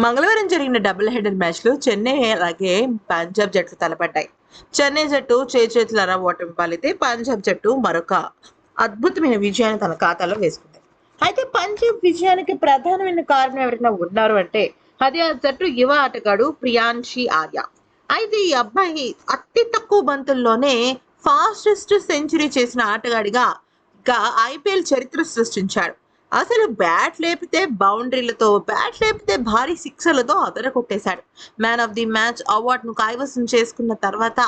మంగళవారం జరిగిన double header మ్యాచ్లో చెన్నై అలాగే పంజాబ్ జట్లు తలపడ్డాయి. చెన్నై జట్టు చేతులరా ఓటమి పాలితే పంజాబ్ జట్టు మరొక అద్భుతమైన విజయాన్ని తన ఖాతాలో వేసుకుంది. అయితే పంజాబ్ విజయానికి ప్రధానమైన కారణం ఎవరైనా ఉన్నారు అంటే అది ఆ జట్టు యువ ఆటగాడు ప్రియాంశి ఆర్య. అయితే ఈ అబ్బాయి అతి తక్కువ బంతుల్లోనే ఫాస్టెస్ట్ సెంచరీ చేసిన ఆటగాడిగా ఐపీఎల్ చరిత్ర సృష్టించాడు. అసలు బ్యాట్ లేపితే బౌండరీలతో బ్యాట్ లేపితే భారీ సిక్సర్లతో అదర కొట్టేశాడు. మ్యాన్ ఆఫ్ ది మ్యాచ్ అవార్డును కైవసం చేసుకున్న తర్వాత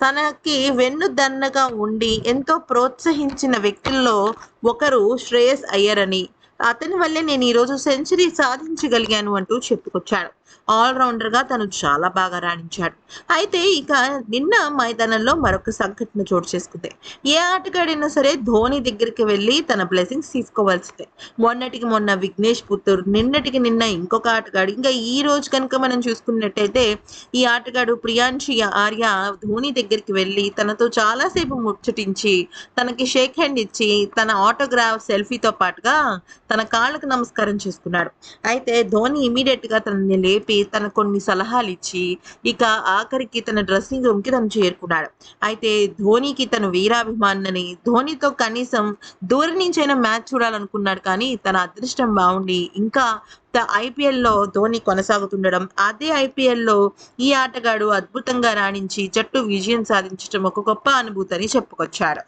తనకి వెన్నుదన్నగా ఉండి ఎంతో ప్రోత్సహించిన వ్యక్తుల్లో ఒకరు శ్రేయస్ అయ్యారని అతని వల్లే నేను ఈరోజు సెంచరీ సాధించగలిగాను అంటూ చెప్పుకొచ్చాడు. ఆల్రౌండర్గా తను చాలా బాగా రాణించాడు. అయితే ఇక నిన్న మైదానంలో మరొక సంఘటన చోటు చేసుకుంది. ఏ ఆటగాడైనా సరే ధోని దగ్గరికి వెళ్ళి తన బ్లెస్సింగ్స్ తీసుకోవాల్సిందే. మొన్నటికి మొన్న విఘ్నేష్ పుత్తూరు నిన్నటికి నిన్న ఇంకొక ఆటగాడు. ఇంకా ఈ రోజు కనుక మనం చూసుకున్నట్టయితే ఈ ఆటగాడు ప్రియాంశి ఆర్య ధోని దగ్గరికి వెళ్ళి తనతో చాలాసేపు ముచ్చటించి తనకి షేక్ హ్యాండ్ ఇచ్చి తన ఆటోగ్రాఫ్ సెల్ఫీతో పాటుగా తన కాళ్ళకు నమస్కారం చేసుకున్నాడు. అయితే ధోని ఇమీడియట్గా తనని లేపి తన కొన్ని సలహాలు ఇచ్చి ఇక ఆఖరికి తన డ్రెస్సింగ్ రూమ్కి తను చేరుకున్నాడు. అయితే ధోనికి తను వీరాభిమానని ధోనితో కనీసం దూరం నుంచైనా మ్యాచ్ చూడాలనుకున్నాడు కానీ తన అదృష్టం బాగుండి ఇంకా ఐపీఎల్లో ధోని కొనసాగుతుండడం అదే ఐపీఎల్లో ఈ ఆటగాడు అద్భుతంగా రాణించి జట్టు విజయం సాధించడం ఒక గొప్ప అనుభూతి అని చెప్పుకొచ్చాడు